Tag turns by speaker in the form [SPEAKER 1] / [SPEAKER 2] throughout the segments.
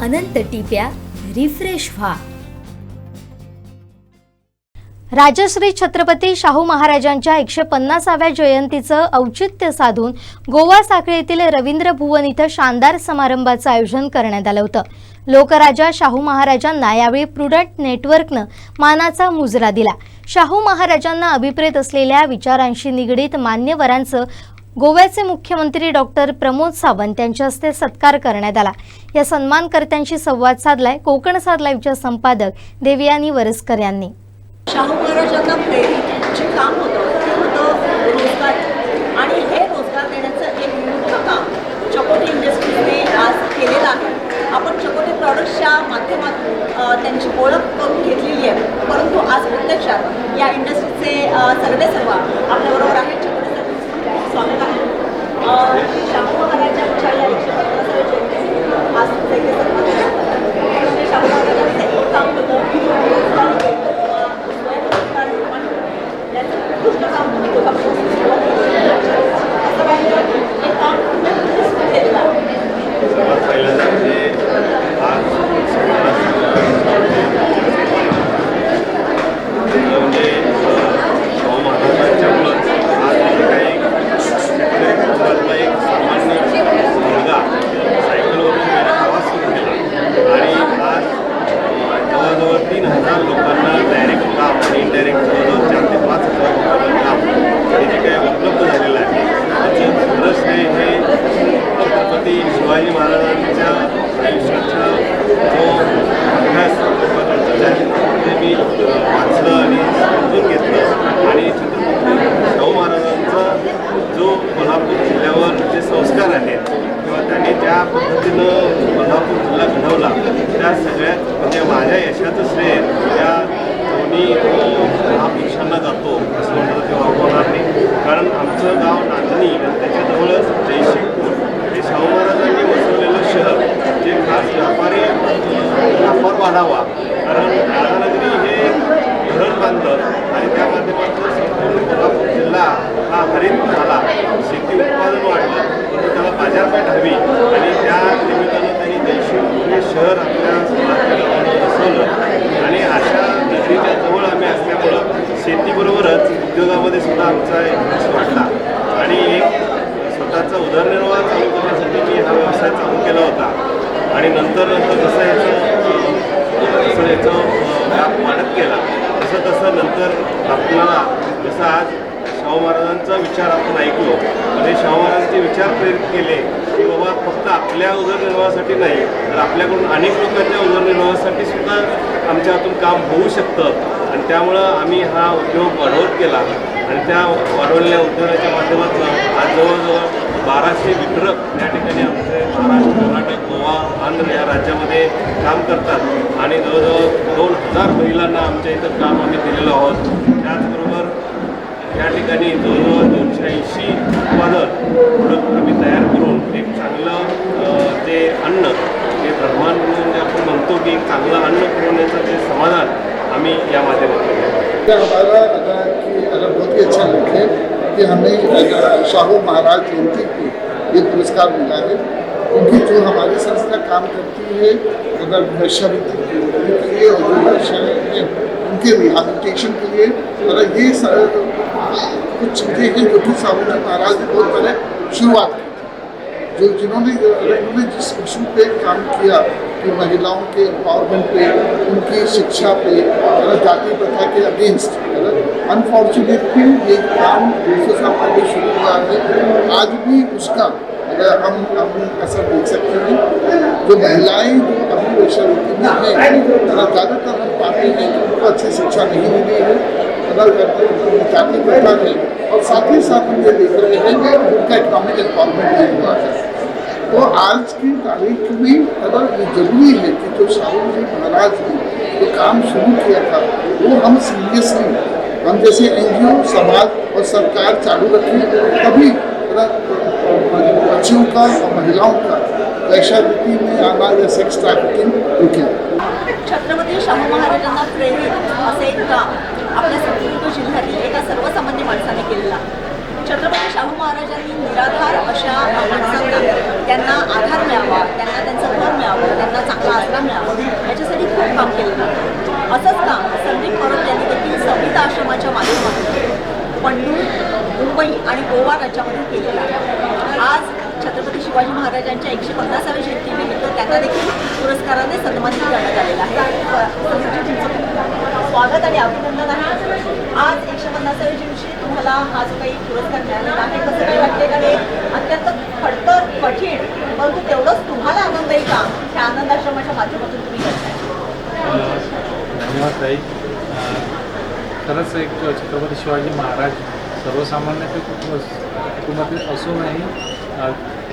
[SPEAKER 1] अनंत टिप्या refresh व्हा.
[SPEAKER 2] राजश्री छत्रपती शाहू महाराजांच्या एकशे पन्नासाव्या जयंतीचं औचित्य साधून गोवा साखळीतील येथील रवींद्र भुवन इथं शानदार समारंभाचं आयोजन करण्यात आलं होतं. लोकराजा शाहू महाराजांना यावेळी प्रुडंट नेटवर्कनं मानाचा मुजरा दिला. शाहू महाराजांना अभिप्रेत असलेल्या विचारांशी निगडीत मान्यवरांचं गोव्याचे मुख्यमंत्री डॉक्टर प्रमोद सावंत यांच्या हस्ते सत्कार करण्यात आला. या सन्मानकर्त्यांशी संवाद साधलाय. कोकण साध लाईव्हच्या संपादक देवयानी वरसकर यांनी.
[SPEAKER 3] शाहू महाराजांना प्रेरित काम होतं. ते होतं रोजगार. आणि हे रोजगार देण्याचं एक मोठं काम चकोटी इंडस्ट्रीने आज केलेलं आहे. आपण चकोटी प्रॉडक्ट्सच्या माध्यमातून त्यांची ओळख करून घेतलेली आहे. परंतु आज प्रत्यक्षात या इंडस्ट्रीचे सर्वे सर्व आपल्याबरोबर आहेत. स्वागत आहे. शाहू महाराजांच्या या एकशे पन्नासाव्या जयंतीनिमित्त आज तुमचं इथे सन्मान करण्यात आला. म्हणजे शाहू महाराजांचं एक काम होतं की रोजगार देणं किंवा स्वयंरोजगार निर्माण करणं. याचं उत्कृष्ट काम तुम्ही दोघांपासून सुरुवात केली. असं वाटतं हे काम तुम्ही कुठे सुरू केलेलं आहे?
[SPEAKER 4] सर्वात पहिल्यांदा म्हणजे आज म्हणजे शाहू महाराजांच्यामुळं आज जे काही शेतकरी कुटुंबातला एक सामान्य मुलगा सायकलवरून गेला प्रवास सुरू केला आणि आज जवळजवळ तीन हजार लोकांना डायरेक्ट काम आणि इनडायरेक्ट जवळजवळ चार ते पाच हजार लोकांना काम हे जे काही उपलब्ध झालेलं आहे त्याचं खरंच हे हे छत्रपती शिवाजी महाराजांच्या आयुष्याचा जो अभ्यास किंवा त्यांचं चरित्र ते मी अ, वाचलं आणि समजून घेतलं आणि छत्रपती शाहू महाराजांचा जो कोल्हापूर जिल्ह्यावर जे संस्कार आहेत किंवा त्यांनी ज्या पद्धतीनं कोल्हापूर जिल्हा घडवला त्या सगळ्यात म्हणजे माझ्या यशाचं श्रेय या दोन्ही अ, महापुरुषांना जातो असं म्हटलं ते वापरणार नाही कारण आमचं गाव नांदणी आणि त्याच्याजवळच जयशिंगपूर हे शाहू महाराजांनी वसवलेलं शहर जे खास व्यापारी व्यापार वाढावा कारण राधानगरी हे धरण बांधलं आणि त्या माध्यमातून संपूर्ण कोल्हापूर जिल्हा हा हरित झाला शेती उत्पादन वाढलं परंतु त्याला बाजारपेठ हवी आणि त्या निमित्तानं त्यांनी जयशिंगपूर हे शहर आपल्या समाजाला बसवलं आणि अशा नगरीच्या जवळ आम्ही असल्यामुळं शेतीबरोबरच उद्योगामध्ये सुद्धा आमचा इंटरेस्ट वाढला आणि एक स्वतःचा उदरनिर्वाह चालू करण्यासाठी मी हा व्यवसाय चालू केला होता आणि नंतर नंतर जसं याचं जसं याचं व्याप वाढत गेला तसं तसं नंतर आपल्याला जसं आज शाहू महाराजांचा विचार आपण ऐकलो म्हणजे शाहू महाराजांचे विचार प्रेरित केले की बाबा फक्त आपल्या उदरनिर्वाहासाठी नाही तर आपल्याकडून अनेक लोकांच्या उदरनिर्वाहासाठी सुद्धा आमच्या हातून काम होऊ शकतं. आणि त्यामुळं आम्ही हा उद्योग वाढवत केला आणि त्या वाढवलेल्या उद्योगाच्या माध्यमातून आज जवळजवळ बाराशे वितरक या ठिकाणी आमचे महाराष्ट्र कर्नाटक गोवा आंध्र या राज्यामध्ये काम करतात. आणि जवळजवळ दोन हजार महिलांना आमच्या इथं काम आम्ही दिलेलो आहोत. त्याचबरोबर या ठिकाणी जवळजवळ दोनशे ऐंशी उत्पादन प्रोडक्ट आम्ही तयार करून एक चांगलं जे अन्न जे ब्रह्मांड म्हणून जे आपण म्हणतो की एक चांगलं अन्न पुरवण्याचं जे समाधान आम्ही या माध्यमातून घेतो
[SPEAKER 5] बहुत ही अच्छा लगे कि हमें शाहू महाराज जयंती को ये पुरस्कार मिला है। क्योंकि जो हमारी संस्था काम करती है, अगर वैश्यवृत्ति के लिए और उनके रिहाबिलिटेशन के लिए, अगर ये कुछ चीज़ें हैं जो कि साहू जी महाराज ने बहुत पहले शुरुआत की जो जिन्होंने उन्होंने जिस इशू पे काम किया कि महिलाओं के एम्पावरमेंट पे, उनकी शिक्षा पे जाति प्रथा के अगेंस्ट अनफॉर्चुनेटली ये काम दूसरे साल पहले शुरू हुआ है। आज भी उसका हम हम असर देख सकते हैं जो महिलाएँ जो अभी वैश्यवृत्ति में हैं ज़्यादातर हम पाते हैं कि उनको अच्छी शिक्षा नहीं मिली है, अगर जाति प्रथा है, और साथ ही साथ हम ये देख रहे हैं कि उनका इकोनॉमिक एम्पावरमेंट नहीं हुआ है। तो आज की तारीख में अगर ये ज़रूरी है कि जो शाहू जी महाराज ने जो काम शुरू किया था, वो हम सीरियसली हम जैसे एनजीओ समाज और सरकार चालू रखी तभी बच्चों का और महिलाओं का वैशावृत्ति में आना या सेक्स ट्रैफिकिंग रुकेगा
[SPEAKER 3] छत्रपती शाहू महाराजांना प्रेरित असे एक आपल्या सिंधुदुर्ग जिल्ह्यातील एका सर्वसामान्य माणसाने केलेला. छत्रपती शाहू महाराजांनी निराधार अशा माणसांना त्यांना आधार मिळावा त्यांना त्यांचं घर मिळावं त्यांना चांगला आधार मिळावा याच्यासाठी खूप काम केलेलं असंच काम संदीप परत यांनी देखील संगीत आश्रमाच्या माध्यमातून पंढूर मुंबई त्याच्यामध्ये केलेला आज छत्रपती शिवाजी महाराजांच्या एकशे पन्नासाव्या जयंतीनिमित्त त्यांना देखील पुरस्काराने सन्मानित करण्यात आलेला आहे. स्वागत आणि अभिनंदन आहे. आज एकशे पन्नासाव्या दिवशी तुम्हाला हा जो काही पुरस्कार मिळालेला आहे कसं काही वाटते का हे अत्यंत खडतर कठीण परंतु तेवढंच तुम्हाला आनंद आहे का? ह्या आनंदाश्रमाच्या माध्यमातून तुम्ही करताय.
[SPEAKER 6] धन्यवाद ताई. खरंच एक छत्रपती शिवाजी महाराज सर्वसामान्य ते कुटुंब कुटुंबातील असूनही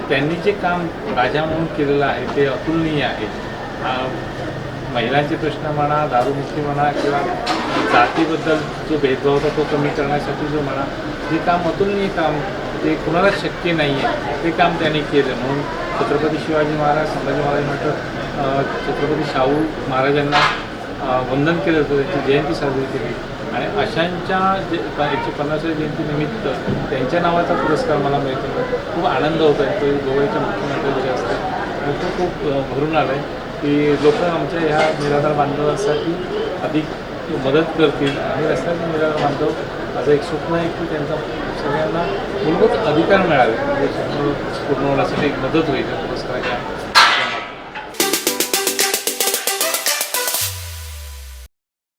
[SPEAKER 6] त्यांनी जे काम राजा म्हणून केलेलं आहे ते अतुलनीय आहे. महिलांचे प्रश्न म्हणा दारूमुक्ती म्हणा किंवा जातीबद्दल जो भेदभाव होता तो कमी करण्यासाठी जो म्हणा जे काम अतुलनीय काम ते कुणालाच शक्य नाही आहे ते काम त्यांनी केलं. म्हणून छत्रपती शिवाजी महाराज संभाजी महाराज म्हटलं छत्रपती शाहू महाराजांना वंदन केलं होतं त्यांची जयंती साजरी केली. आणि अशांच्या जे एकशे पन्नासाव्या जयंतीनिमित्त त्यांच्या नावाचा पुरस्कार मला मिळतो. खूप आनंद होतो. आहे तो गोव्याच्या मुख्यमंत्र्यांचे असते. आणि तो खूप भरून आला आहे की लोक आमच्या ह्या निराधार बांधवांसाठी अधिक मदत करतील. आणि रस्त्याचे निराधार बांधव माझं एक स्वप्न आहे की त्यांचा सगळ्यांना मूलभूत अधिकार मिळावे. म्हणजे स्वप्न पूर्ण होण्यासाठी एक मदत होईल.